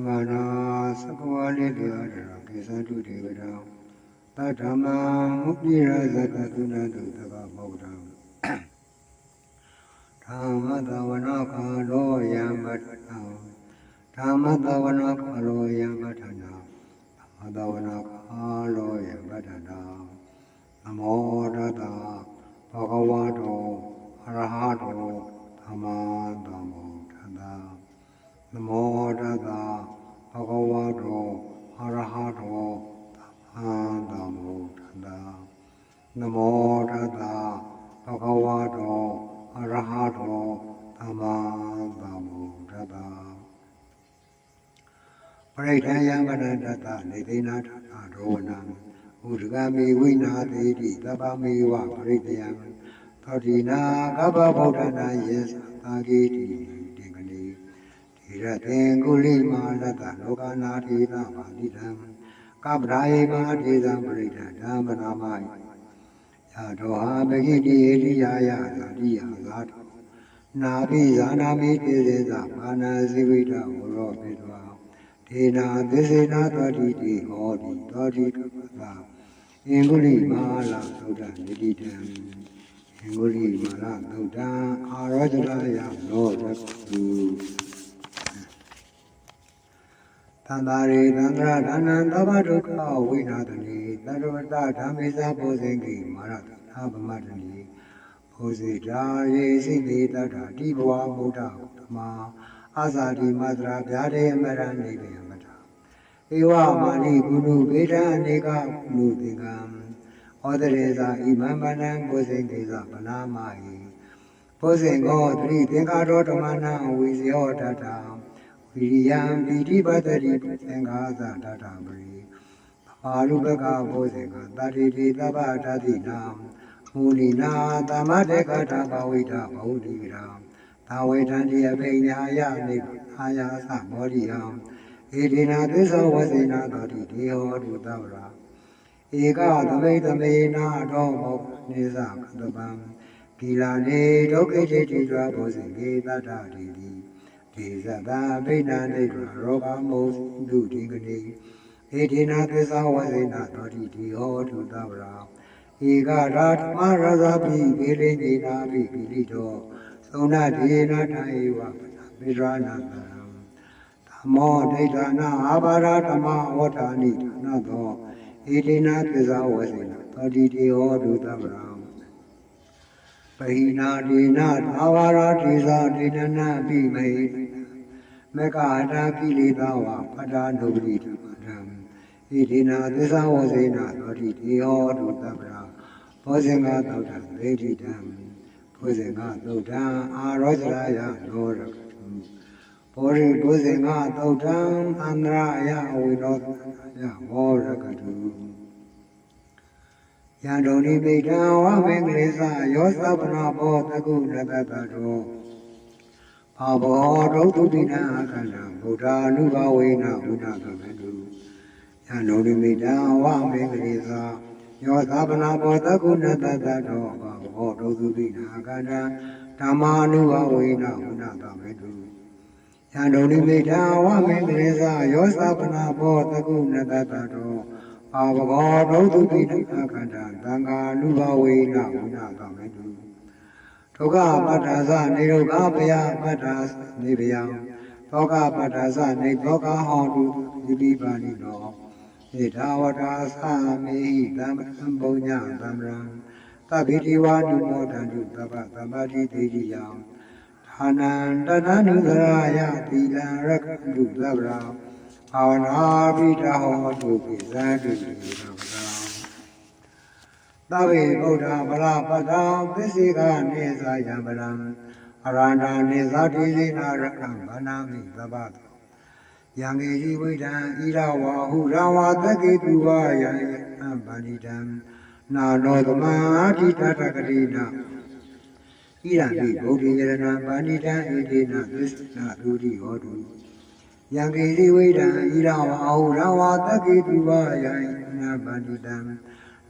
သမနာသကဝါလေးတရားတော်ကေသတုတေဝရံသတ္တမံမုပိရဇတသုနတုသကဗုဒ္ဓံဓမ္မတဝနာခါရောယံပတ္တံဓမ္မတဝနာခါရောယံပတ္တနာဓမ္မတဝနာခါရောယံပတ္တနာနမောတတဘဂဝါတောအရဟတောသမ္မာသမ္ဗုဒ္ဓံ နမောတတဘဂဝါတောအရဟတောသမ္မာသမ္ဗုဒ္ဓံနမောတတဘဂဝါတောအရဟတောသမ္မာသမ္ဗုဒ္ဓံပရိဋ္ဌာယံကရတတနေသိနာထတာဒောဝနံဥဒဂမေဝိနာတိတိသဗ္ဗမေဝပရိတယံသောတိနာကဗ္ဗဗုဒ္ဓနာယေသာဂေတိတေကတိဒီ ရတေကုလိမာလတလောကနာထေသမာတိတံကပ္ပရာယေမာထေသံပရိဒဓမ္မနာမယယာတောဟာပဂိတိဧတိယာယသာတိယသာတောနာပိဇာနာမိတေစေသဘာနာဇိဝိတဝရောပိတဝါဒေနာသစ္စေနာတောတိတိဟောတိတောတိကပ္ပသာအင်္ဂုလိမာလသုဒ္ဓနိတိတံအင်္ဂုလိမာလသုဒ္ဓအာရောဇရယလောရတု သန္တာရေသန္တရဒါနံသဗ္ဗဒုက္ခဝိနာတနိသတ္တဝတ္တဓမ္မေသဘောဇင်ကိမာရတသာဗမတနိဘောဇိတာယေစိတိတတ္ထာတိဘဝဗုဒ္ဓဓမ္မာအာဇာတိမတရာဗျာဒေအမရဏိဗေမတဧဝမာနိကုဏုဗေဒံအနေကကုဏုသင်္ကံဩဒရေသာဣမံမနံဘောဇင်ကိသဗနာမဟိဘောဇင်ကောသတိသင်္ကာရောဓမ္မနံဝိဇယောတတ္ထာ ဝိရိယံပိဋိပတ္တိသင်္ဃာသတတံပရိအာရုပကဘောဇေကတတိတိသဗ္ဗတတိနာမူလီနာသမတေကထဘဝိဒဘௌတိရာသာဝေထံတိအပိညာယနိဗ္ဗာယာသမောရိယံဧဒီနာသစ္စောဝစေနာတောတိဒေဟောတုသဗ္ဗရာဧကသမိတမေနာတော်မောနေသကတပံဂီလာနေဒုက္ခိတိတိတွာဘောဇေကေတတ္တတိတိဒေ ဇတာဗိဏနိဗ္ဗာရောဂမုဒုတိကတိဧဒီနာသစ္စာဝဇေနသောတိဒီဟောတုသဗ္ဗရာဧကရာဓမ္မရဇပိဘေလိနေနာပိပိလိတောသုံနာဒေနာထာဧဝမေရဏတံဓမ္မောဒိဋ္ဌာနာအာဘာရဓမ္မဝဋ္ဌာနိဌာနသောဧဒီနာသစ္စာဝဇေနသောတိဒီဟောတုသဗ္ဗရာပဟိနာဒေနာသာဝရတိသာဒေနနာပိမေ မေကတာကိလေသာဝပတ္တာနုပတိဓမ္မံဣဒေနာသစ္စာဝဇေနာသောတိတေဟောတုတပ္ပရာဘောဇင်္ဂသောတံဒိဋ္ဌိတံဘောဇင်္ဂသုတ်တံအာရောဇရာယလောရကတုဘောရိဘောဇင်္ဂသုတ်တံအန္တရာယဝိနောယဟောရကတုယံဒုန်ဒီပိဋံဝမင်္ဂလိသယောသဗ္ဗနာဘောတကုနတတတော ဘာဘောဒုတုတိနာအခန္ဓာဗုဒ္ဓ ानु ဘဝေနဝိနာကမေတုယံဒုန်ဒီပိဋံဝမင်္ဂလိသယောသဗ္ဗနာဘောတကုနတတတောဘာဘောဒုတုတိနာအခန္ဓာဓမ္မာနုဘဝေနဝိနာကမေတုယံဒုန်ဒီပိဋံဝမင်္ဂလိသယောသဗ္ဗနာဘောတကုနတတတောအာဘဂောဒုသုတိတခန္ဓာသံဃာနုဘဝေနဝိနာကမေတု ဒုက္ခပတ္ထာသနေဒုက္ခပယပတ္ထာနေဗျံဒုက္ခပတ္ထာသနေဒုက္ခဟောတုဒီပိပါဏိနောဣထာဝတာသမေဟိတံသံပုညသံရံသဗ္ဗိတိဝါနုမောတံတုသဗ္ဗသမ္ပတိတေတိယံဌာနံတဏနုသရာယသီလံရက္ခတုသဗ္ဗရာအာဝနာပိတဟောတုပိသံတုတိသဗ္ဗံ သဗ္ဗေဗုဒ္ဓဗလာပတ္တံသစ္စေကနေသာယံဗလံအရန္တာနေသာတိစေနာရကံဗနာမိသဗ္ဗတောယံကေကြီးဝိဒံဣရဝါဟုရဝါတကေတုဝါယံအပန္တိတံနာနောသမအာတိတတကတိနာဣရပိဗုဒ္ဓေယရဏပန္တိတံဣတိနာသစ္စာဒုတိဟောတုယံကေတိဝိဒံဣရဝအာဟုရဝါတကေတုဝါယံနာပန္တိတံ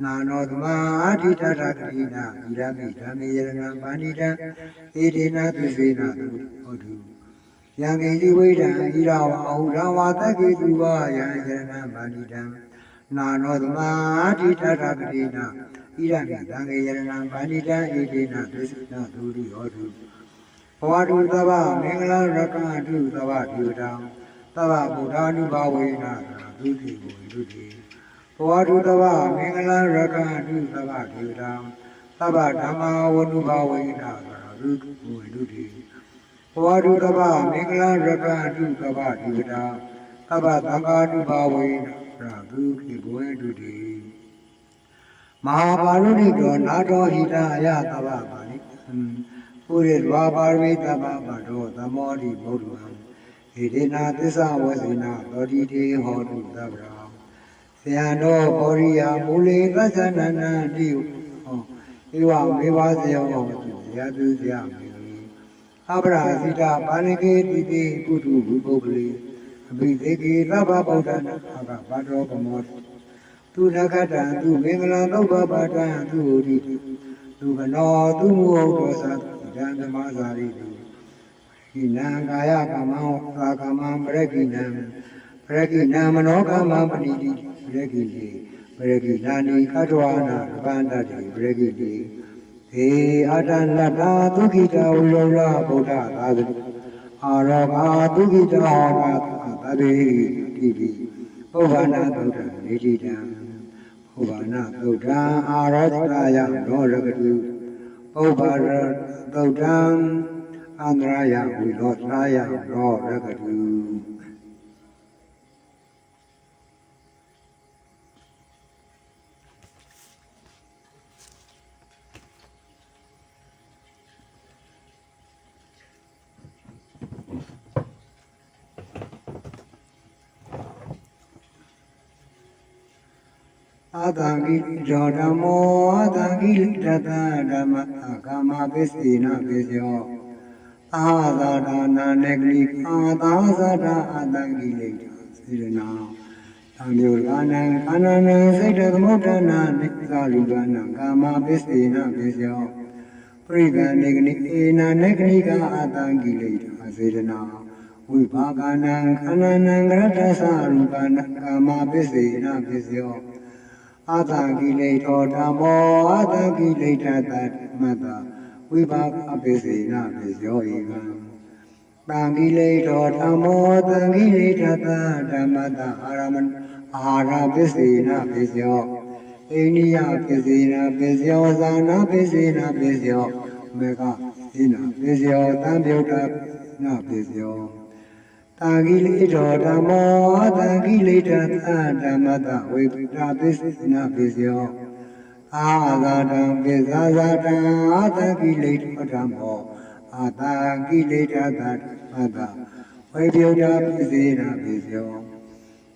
နာနောသမာအာတိတတကတိနာဣရမိဓမ္မေယရဏပန္တိတံဣတိနာသစ္စေနာသုဟောတုယယံကိတိဝိဒံဣရဝအဟုရဝတကိတုဝယံယရဏပါဏိတံနာနောသမာတိတထကတိနာဣရမိသံဃေယရဏပါဏိတံဣတိနာသစ္စနာဒုရိဟောတုဘဝတုသဗ္ဗမင်္ဂလရကတုသဗ္ဗဒုတံသဗ္ဗဗုဒ္ဓ ानु ဘာဝေနာဒုတိကိုဒုတိဘ ဝတုသဗ္ဗမင်္ဂလရကတုသဗ္ဗဒုတံသဗ္ဗဓမ္မာဝနုဘာဝေနာဒုတိကိုဒုတိဘဝတုသဗ္ဗမင်္ဂလရကတုသဗ္ဗဒုတံသဗ္ဗသံဃာနုဘာဝေနာဒုတိကိုဒုတိမဟာပါရုဏိတောနာတော်ဟိတအယသဗ္ဗပါဠိပုရိဒဝါပါရမိတဗ္ဗပါတောသမောတိဗုဒ္ဓံဣတိနာသစ္စာဝစီနာသောတိတေဟောတုသဗ္ဗရာ ဆရာတော်ဘောရိယာမူလေသစ္ဆနန္နတိဟောဧဝမေဝဇယောဟောတုယတုဇယမေအပရာဇိတာပါဏိကေတိတိပုထုဘုပုဂ္ဂလိအဘိသေကေသဗ္ဗဗုဒ္ဓနာအကဘာတော်ကမောသူနဂတံသူမင်္ဂလာသုဘပါတံသူဟိတိသူကနောသူမူဟုတ်တော်သဒံဓမ္မဇာရိတုကိနံကာယကမံသာကမံပရကိနံ ပရကိနံမနောကမံပဏိတိပရကိတိပရကိနာနိခတဝနာပန္တတိပရကိတိေအာတနတ္တာဒုက္ခိတဝိရောဓဗုဒ္ဓသာသအာရောဂာဒုက္ခိတဟောတာသတိတိတိပုဗ္ဗနာသုဒ္ဓနေတိတံပုဗ္ဗနာသုဒ္ဓံအာရောဂာယရောရကတုပုဗ္ဗရသုဒ္ဓံအန္တရာယဝိရောသာယရောရကတု အာတံကိကြောဓမ္မောအာတံကိတတဓမ္မအကာမပစ္စေနပစ္စယောအာသာဒနာနေကလိအာသာဇာတာအာတံကိလေတာစေရနာသံယုကာနံခန္ဓာနံစိတ်တသမုဒ္ဒနာနိသာလူကနံကာမပစ္စေနပစ္စယောပရိကနေကနိအေနာနေကလိကအာတံကိလေတာစေရနာဝိဘာကနံခန္ဓာနံကရတ္တသရူပနကာမပစ္စေနပစ္စယော အာသကိလေသောဓမ္မောအာသကိလေထတမတ္တဝိပါအပိစေနပိယောဧကံတံကိလေသောဓမ္မောတံကိလေထတဓမ္မတအာရမဏအာဟာရပိစေနပိယောအိန္ဒိယပိစေနပိယောဇာနာပိစေနပိယောမေဃဣနာပိယောတံပြုတ်တနာပိယော တာဂိလိတောဓမ္မောတာဂိလိတသဓမ္မတဝိပတာပစ္စနာပစ္စယောအာသာတံပစ္စာဇာတံအာတဂိလိတောဓမ္မောအာတဂိလိတသဓမ္မတဝိပယုတာပစ္စေနာပစ္စယော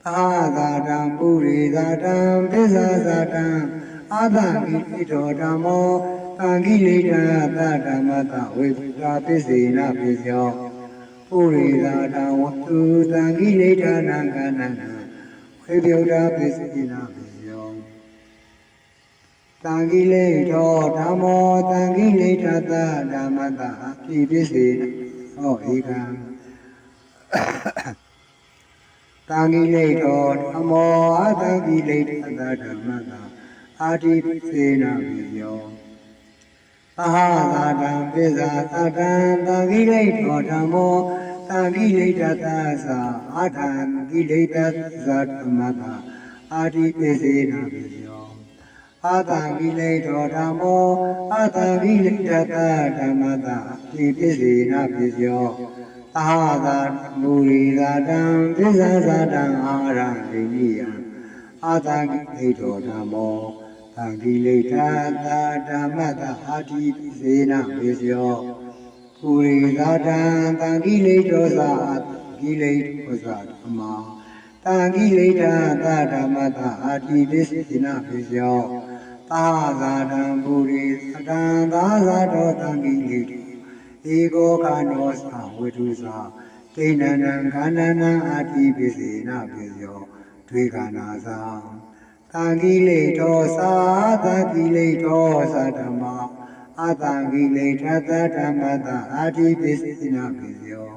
အာသာတံပုရိသတံပစ္စာဇာတံအာတဂိလိတောဓမ္မောတာဂိလိတသဓမ္မတဝိပတာပစ္စေနာပစ္စယော ပုရိသာတဝတုတံကိလေသာနံကနန္တဝေပြုတာပစ္စည်းနာပိယောတံကိလေသောဓမ္မောတံကိလေသာသဓမ္မတပိပစ္စေဟောဧကံတံကိလေသောဓမ္မောအတံကိလေသာဓမ္မတအာတိပစ္စေနာပိယော သဟသာတံပိဇာသတံသံကိလေသောဓမ္မောသံကိလေတသသာအာထံကိလေတသဓမ္မတာအာတိပိစေနာပိယောအာတံကိလေသောဓမ္မောအာတံကိလေတသဓမ္မတာတိပိစေနာပိယောသဟသာမူရိသာတံပိဇာသာတံအာရဟိနိယအာတံကိလေသောဓမ္မော သံဃိလေထာသာဓမ္မတအာတိပိစေနဝေစယောပုရိသာတံသံဃိလေတောသာဂိလေတောသာဓမ္မာသံဃိလေထာသာဓမ္မတအာတိပိစေနဝေစယောသာသာတံပုရိသတံသာသာတောသံဃိလေတောဧကောကနောသဝေတုသာဒိဏနံခန္ဓာနံအာတိပိစေနဝေစယောဒွေကနာသာ သံဃိလေသောသာသံဃိလေသောသာဓမ္မာအသံဃိလေထသဓမ္မတအာတိပိစိနာပိယော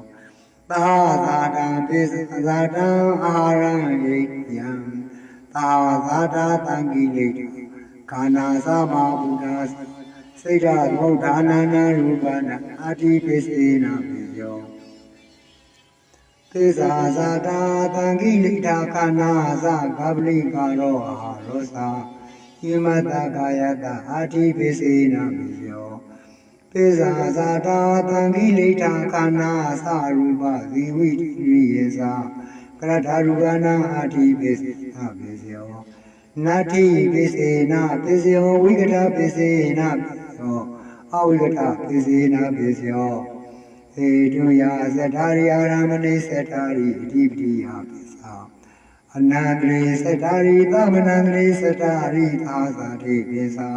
သသာသာတံပိစသာတံအာရံယိယံသာသာတာတံကိလေခန္ဓာသမဘုဒ္ဓစိတ်ဓာသုဒ္ဓနာနာရူပနာအာတိပိစေနာပိယော သေသာသာတာတံကိလေတာခန္ဓာသကပလိကာရောအာရောသာယမတကာယတအာတိပိစေနာပိယောသေသာသာတာတံကိလေတာခန္ဓာသရူပဇီဝိရိယေသာကရထာရူပနာအာတိပိစေနာပိယောနာတိပိစေနာပိစယောဝိကတပိစေနာပိယောအဝိကတပိစေနာပိယော ဟေတုယသတ္ထာရိအာရမဏိသတ္ထာရိအဓိပတိယပိသာအနန္တရိသတ္ထာရိသမနန္တရိသတ္ထာရိသာသာတိပိသာ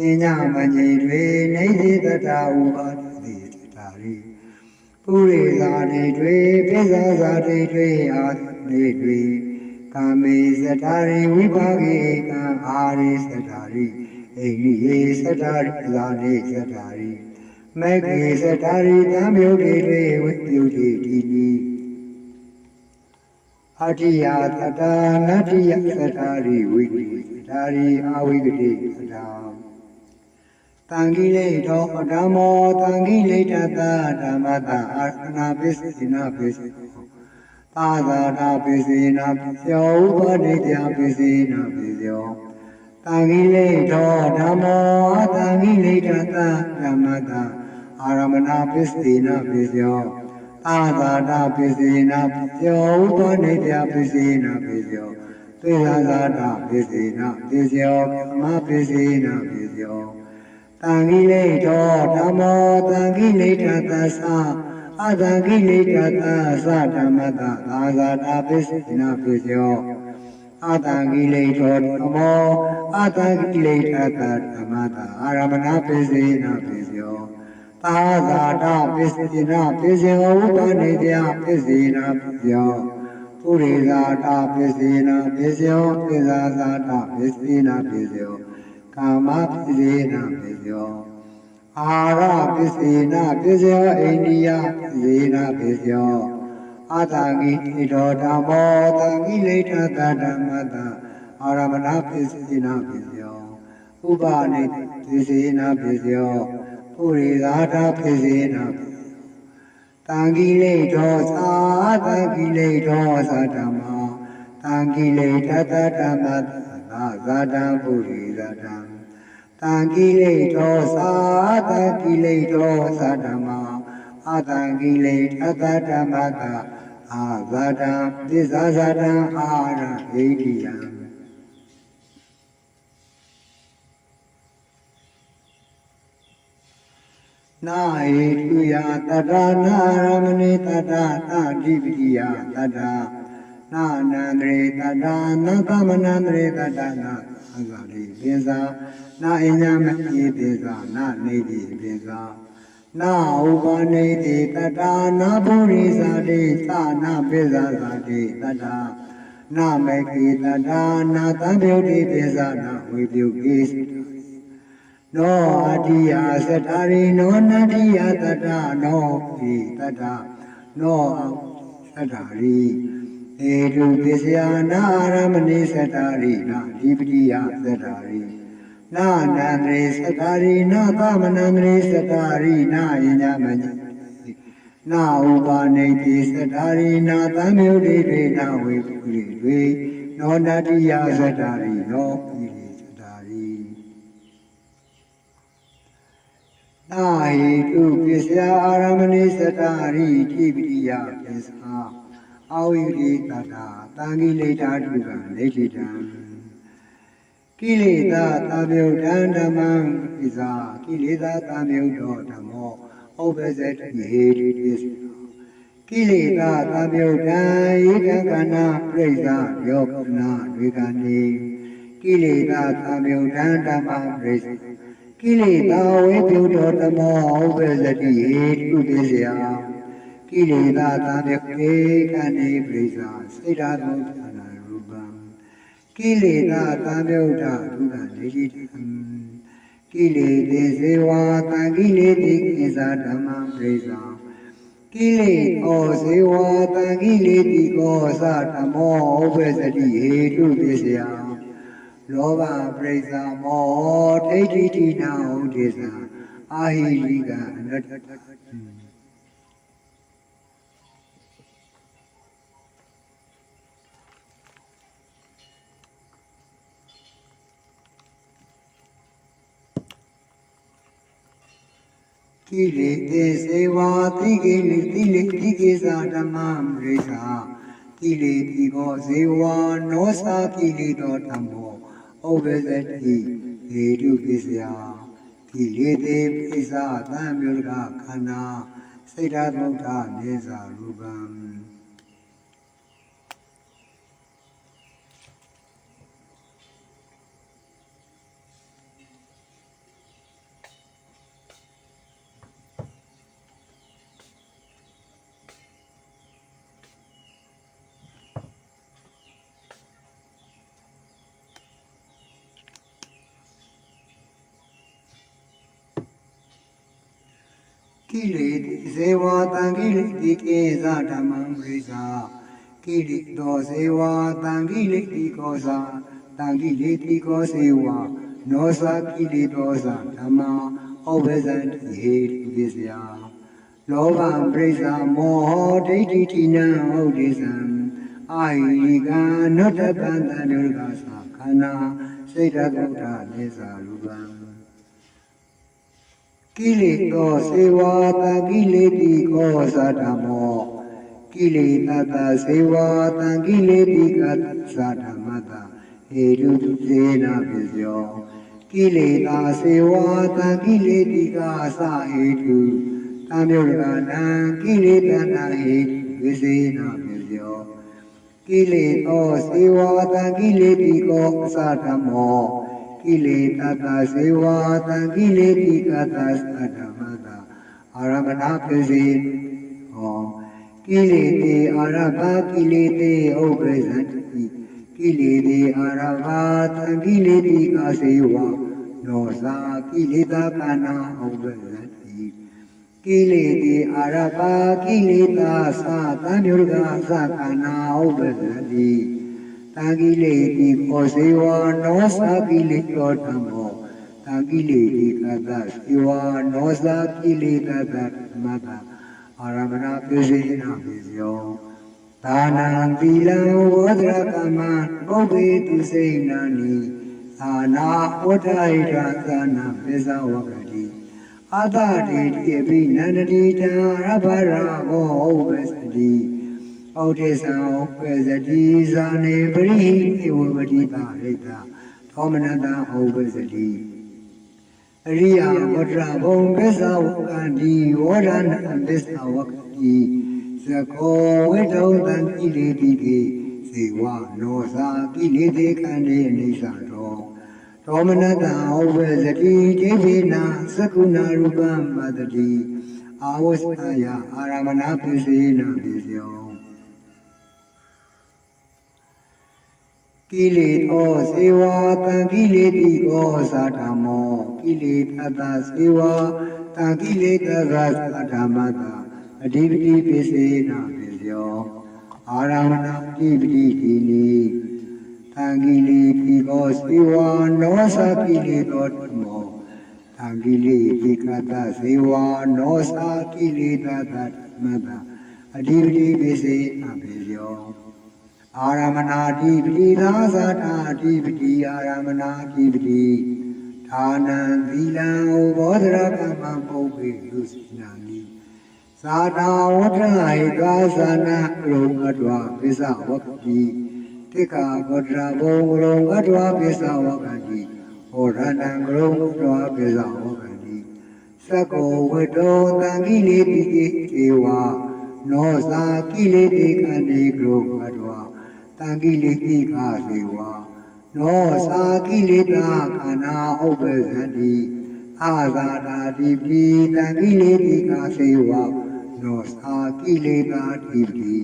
အညမညိတွေနေတိတတ္တာဥပါတိသတ္ထာရိပုရိသတိတွေပိဇာဇာတိတွေအာတိတွေကာမေသတ္တာရိဝိပါကိကံအာရိသတ္တာရိအိရိယေသတ္တာရိဇာတိသတ္တာရိ မေခေသတ္တာရိသံယုတ်တိတွေဝိတုတိတိတိအတ္တိယသတ္တာနတ္တိယသတ္တာရိဝိတိသတ္တာရိအာဝိကတိသတ္တာတံကိလေသောဓမ္မောတံကိလေတတဓမ္မတအာရဏပိစိနာပိစိသာသာတာပိစိနာပိယောဥပဒိတယပိစိနာပိယောတံကိလေသောဓမ္မောတံကိလေတတဓမ္မတ အာရမဏပိစိနာပိယောသာသာတာပိစိနာပိယောဥပဒိတယပိစိနာပိယောသေသာသာတာပိစိနာပိယောမပိစိနာပိယောတံကိလေသောဓမ္မောတံကိလေတသသအတံကိလေတသသဓမ္မတသာသာတာပိစိနာပိယောအတံကိလေသောဓမ္မောအတံကိလေတသဓမ္မတအာရမဏပိစိနာပိယော သာသာတာပိစိနာပိယောဥပနိတယပိစိနာပိယောပုရိသတာပိစိနာပိယောပိဇာသာတာပိစိနာပိယောကာမပိစေနာပိယောအာရပိစေနာပိယောအိန္ဒိယပိစေနာပိယောအာတာဂိတိတောဓမ္မောတံဂိလေထသဓမ္မတအာရမဏပိစေနာပိယောဥပနိပိစေနာပိယော ပုရိသာတာပိစေနာပိယောတံဂိလေတောသာတံဂိလေတောသာဓမ္မာတံဂိလေထသဓမ္မတသာဇာတံပုရိဇာတံတံကိလေသောသာတံကိလေသောသာဓမ္မာအတံကိလေအတဓမ္မတအာဇာတံသစ္စာဇာတံအာရဟိတိယံ နာဟိတုယတတနာရမဏိတတနာတိပိယတတနာနန္တရေတတနာသမနန္တရေတတနာအဂါရိပိဇာနာအညမအေပိဇာနာနေတိပိဇာနာဥပနေတိတတနာပုရိသတိသနာပိဇာသတိတတနာမေကိတတနာသံယုတ်တိပိဇာနာဝိပြုကိ နောအတိယသတ္တရိနောနတ္တိယတတနောပိတတနောသတ္တရိဧတုပစ္စယနာရမဏိသတ္တရိနာဒီပတိယသတ္တရိနာနန္တရိသတ္တရိနာသမနန္တရိသတ္တရိနာယညမညနာဥပါနေတိသတ္တရိနာသံယုတိတေနာဝေပုရိတွေနောနတ္တိယသတ္တရိနောပိ နာဟိတုပစ္စယအာရမဏိသတ္တရိတိပတိယပစ္စယအာဝိရိတတာတံကိလေတာတုကလေတိတံကိလေသာသမြုတ်တံဓမ္မံပိစာကိလေသာသမြုတ်တော်ဓမ္မောဥပ္ပဇ္ဇတိဟေတိပိစကိလေသာသမြုတ်တံဧကကနာပြိဿယောကနာဝေကနိကိလေသာသမြုတ်တံဓမ္မပြိဿ ကိလေသာဝေပြုတော်ဓမ္မောဥပ္ပဇ္ဇတိဟေတုပိစယကိလေသာသာမြကေကနေပရိစ္ဆာစိတ်ဓာတ်သောဌာနရူပံကိလေသာသာမြုဒ္ဓဒုက္ခလေတိတံကိလေသေစေဝါတံကိလေတိကိစ္ဆာဓမ္မပရိစ္ဆာကိလေဩဇေဝတံကိလေတိကောသဓမ္မောဥပ္ပစတိဟေတုပစ္စယ လောဘပရိစ္ဆာမောဒိဋ္ဌိတိနာဥဒေသအာဟိလိကအနတ္တကိလေသေစေဝါတိကိလေတိလေတိကိသာဓမ္မ မရိစ္ဆာကိလေတိကောဇေဝါနောသာကိလေတောဓမ္မောဩဝေဇတိဟေတုပိစယကိလေသေပိစသံမြို့ကခန္ဓာစိတ်ဓာတ်မုဋ္ဌနေစာရူပံ ကိလေဇေဝတံကိလေတိကေသဓမ္မံပရိစ္ဆာကိလေသောဇေဝတံကိလေတိကောဇာတံကိလေတိကောဇေဝနောဇာကိလေသောဇာဓမ္မာဩဝေဇံတိဟေတိပစ္စယလောဘပရိစ္ဆာမောဟဒိဋ္ဌိတိနံဟုတ်တိဇံအာဟိကံနတ္တပန္တဒုရကသခန္ဓာစိတ်ဓာတ်ဒုက္ခနေစာရူပံ ကိလေသောစေဝါတကိလေတိကောသတ္တမောကိလေတတစေဝါတကိလေတိကသတ္တမတဟေတုသေနာပစ္စယောကိလေသာစေဝါတကိလေတိကာသဟေတုသံယုတ်ကနာကိလေတနာဟေတုဝိစေနာပစ္စယောကိလေသောစေဝါတကိလေတိကောသတ္တမော ကိလေသာသာစေဝါတံကိလေတိကသာသတ္တမတာအာရမဏပစီဟောကိလေတိအာရဘကိလေတိဥပ္ပဇ္ဇတိကိလေတိအာရဘသံကိလေတိကစေဝါနောသာကိလေသာကနာဥပ္ပဇ္ဇတိကိလေတိအာရဘကိလေသာသသံယုရကသကနာဥပ္ပဇ္ဇတိ တာကိလေတိခောစေဝနောသာကိလေတောဓမ္မောတာကိလေတိကတစေဝနောသာကိလေတတမတအာရမ ဏပိစေနာပိစယောဒါနံသီလံဝဒရကမံပုဗ္ဗေတုစေနာနိသာနာဝဋ္ဌိတသာနာပိဇဝကတိအာသတိတိပိနန္တတိတံရဘရာဘောဥပ္ပစတိဩဒေသံဥပ္ပဇတိဇာနေပရိဟိဧဝဝတိတာရိတာသောမနတံဥပ္ပဇတိအရိယဝတ္တဘုံပစ္ဆဝကံဒီဝရဏပစ္ဆဝကတိသကောဝိတုံတံကိလေတိကေစေဝနောသာကိလေတိကံနေအိသတော်သောမနတံဥပ္ပဇတိဒေဝေနာသကုဏရူပံမတတိအာဝစ္စယအာရမဏပိစေနာပိစယော ကိလေသောစေဝါတံကိလေတိကောသာဓမ္မောကိလေသတ္တစေဝါတံကိလေသသသာဓမ္မတာအဓိပတိပိစေနာပိစယောအာရမဏတိပတိတိနိတံကိလေတိကောစေဝါနောသကိလေသောဓမ္မောတံကိလေတိကတစေဝါနောသကိလေသသဓမ္မတာအဓိပတိပိစေနာပိစယော အာရမနာတိပတိသာသတာတိပတိအာရမနာတိပတိဌာနံသီလံဥဘောဓရကမ္မပုပ္ပေလူစိနာမိသာတာဝဋ္ဌဟိကာသနာရုံအတ္တဝပိစ္ဆဝကတိတိက္ခာဝဋ္ဌဘုံရုံအတ္တဝပိစ္ဆဝကတိဟောရဏံရုံအတ္တဝပိစ္ဆဝကတိသက္ကောဝတ္တောတံကိလေတိကေဝနောသာကိလေတိကံဒီကရုအတ္တ ဝတံကိလေတိကာစေဝါနောသာကိလေတာခန္ဓာဥပ္ပဇ္ဇတိအာသာတာတိပိတံကိလေတိကာစေဝါနောသာကိလေတာတိပိ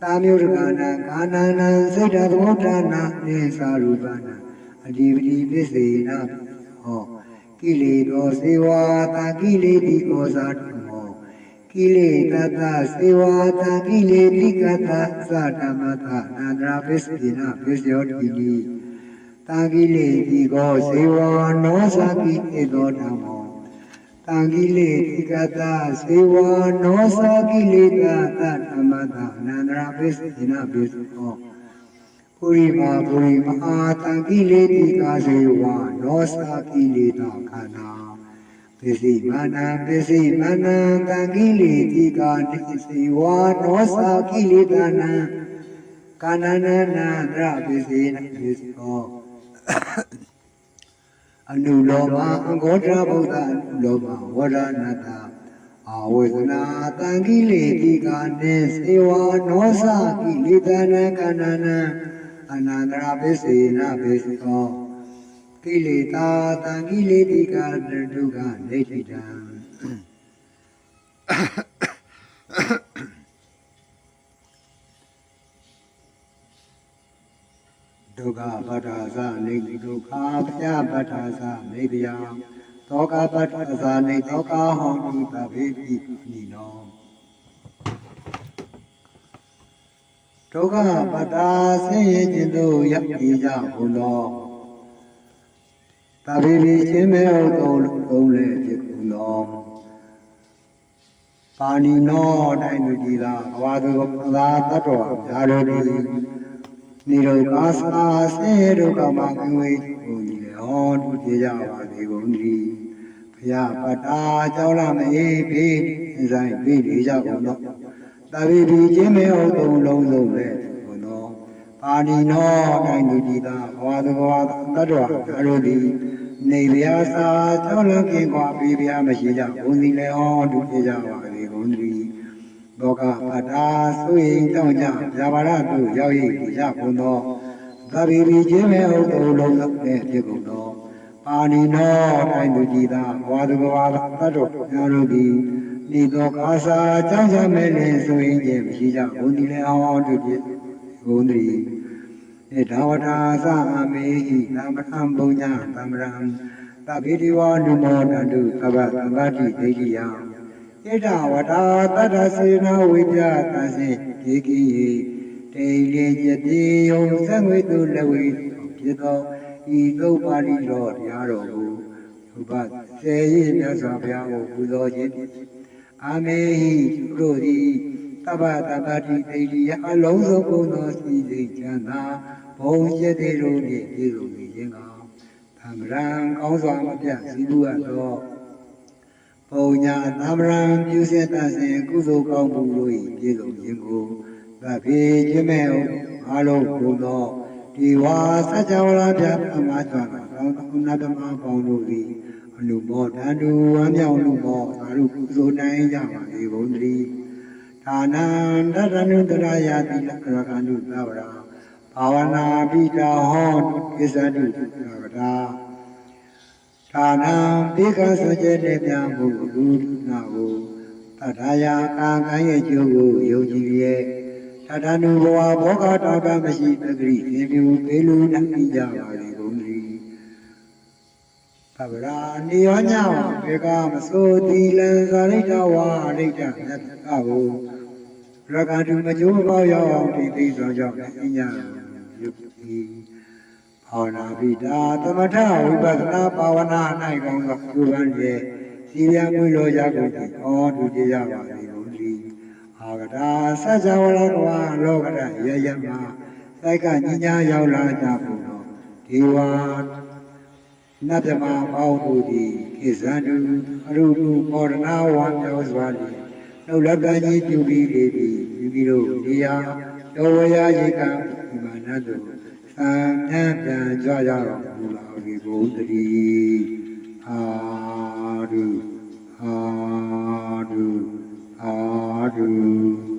တာမျိုးရကနာကာနနံစိတ်တသမုဋ္ဌာနာနေသာရူပနာအဓိပတိပစ္စေနာဟောကိလေသောစေဝါတာကိလေတိကောဇာဓမ္မော ကိလေသာသစေဝါသံကိလေတိကသသဓမ္မသနန္ဒရာပစ္စည်းနာပစ္စယောတိနိတာကိလေတိကောစေဝါနောသကိဧသောဓမ္မောတာကိလေတိကသစေဝါနောသကိလေသာသဓမ္မသနန္ဒရာပစ္စည်းနာပစ္စယောပုရိမာပုရိမအာတံကိလေတိကာစေဝါနောသကိလေသာခန္ဓာ ပစ္စည်းမာနံပစ္စည်းမာနံတံကိလေတိကာတိစေဝါနောသကိလေသာနံကာနနနာဒရပစ္စည်းနာပစ္စယောအနုလောမအဂောဓဗုဒ္ဓအနုလောမဝရဏတအာဝေဒနာတံကိလေတိကာနေစေဝနောသကိလေသနာကန္နနာအနန္တရာပစ္စေနပစ္စကော ကိလေသာတံကိလေတိကာတဒုက္ခနေတိတံဒုက္ခပဋ္ဌာသနေဒုက္ခပယပဋ္ဌာသနေဗျာသောကပဋ္ဌာသနေသောကဟောတုတဗေတိနိနောဒုက္ခပတ္တာဆင်းရဲခြင်းသို့ရောက်ပြေကြဘုလော တဗေတိချင်းမဲဟုတ်တော်လုံးလေဖြစ်ဘုလောပါဏိနောတိုင်းသူကြီးသာဘဝသူသာတတ်တော်ဓာရောတိနိရောဓာသာဆေဒုက္ခမကင်ဝေဘုန်းကြီးလေဟောတုပြေကြပါစေဘုန်းကြီးဘုရားပတ္တာကြောင်းလာမအေးဖေးဆိုင်ပြေးလေကြကုန်တော့တဗေတိချင်းမဲဟုတ်တော်လုံးလုံးလေဘုနော ပါဏိနောတိုင်းသူကြီးသာဘဝသူဘဝတတ်တော်ဓာရောတိနေဗျာစာကြောင်းလကင်ကွာပြေးဗျာမရှိကြဘုန်းကြီးလေဟောတုပြေကြပါစေဘုန်းကြီးလောကပတ္တာဆိုရင်တောင်းကြဇာဘာရတို့ရောက်ရည်ရကုန်သောသဗ္ဗေဒီချင်းမဲ့ဟုတ်တော်လုံးလုံးနဲ့ဖြစ်ကုန်သောပါဏိနောတိုင်းသူကြည်သာဘဝသူဘဝသာတတ်တော်များတို့သည်ဤသောကာစာကြောင့်ကြမဲ့လင်ဆိုရင်ချင်းမရှိကြဘုန်းဒီလည်းအောင်အော င်တို့ဖြစ်ဘုန်းဒီေဓဝတာသအမေဟိသမထံပုံညာသမရံသဗ္ဗေဒီဝနုမောတတုသဗ္ဗသံဃတိဒိဋ္ဌိယံဣဒဝတာတတ္တစေနာဝိပြသစေဒီကိယေတေလေယတိယုံသံဝေတုလဝိဖြစ်သောဤသုပါဠိတော်တရားတော်ကိုဥပစေရမြတ်စွာဘုရားကိုပူဇော်ခြင်းအာမေဟိတို့သည် တပ္ပတပ္ပတိဒိဋ္ဌိယအလုံးစုံကုန်သောစီစိတ်ချမ်းသာဘုံရည်တည်တို့နှင့်ပြည့်စုံနေခြင်းကသမရံကောင်းစွာမပြတ်စည်းမှုအပ်သောပုံညာသမရံပြုစေတတ်စဉ်ကုသိုလ်ကောင်းမှုတို့၏ပြည့်စုံခြင်းကိုသဗ္ဗေခြင်းမဲ့အားလုံးကုန်သောဒီဝါစัจ java လာပြအမှားစွာသောကုဏဓမ္မပေါင်းတို့သည်အနုမောတန္တုဝမ်းမြောက်လူမောသာရုကုသိုလ်နိုင်ကြပါလေဘုံတည်း ဒါနံတတနုတရယာတိလကရကန္တုသဗ္ဗရာဘာဝနာပိတာဟောကိစ္စတုသဗ္ဗရာဌာနံဒီကဆွေကျတဲ့ပြန်ဖို့လူနာကိုတထာယာကာကံရဲ့ကျိုးကိုယုံကြည်ရဲ့တထနုဘဝဘောဂတောတာမရှိတဂရိသင်ပြူပေးလူနိုင်ကြပါလေကုန်သီသဗ္ဗရာနိယောညဝဘေကမဆိုတိလံသာရိတဝါရိတမြတ်တာကို ရကတုမကျိုးပေါရောက်အောင်ဒီသိသောကြောင့်အညာယုတ်တိဟောနာပိတာသမထဝိပဿနာဘာဝနာ၌ကောင်းသောကျိုးပန်းရဲ့စီရမွေလိုရကုန်သည်ဟောတူကြရပါလေဘုရားအာဂတာစัจ java ရကဝလောကရရယမစိုက်ကညညာရောက်လာကြဖို့တော့ဒီဝါနတ်ဓမ္မပေါင်းတို့သည်ကိဇန္တုအရုတုမောဒနာဝါမြောစွာသည်နှုတ်လက်ကကြီးပြုပြီးလေပြီပြု မိတို့ဒီယာတော်ဝရာရေကဒီမာနတုသာထပြန်ကြွရတော်မူလာပြီဘုဒ္ဓတိအာဓုအာဓုအာဓု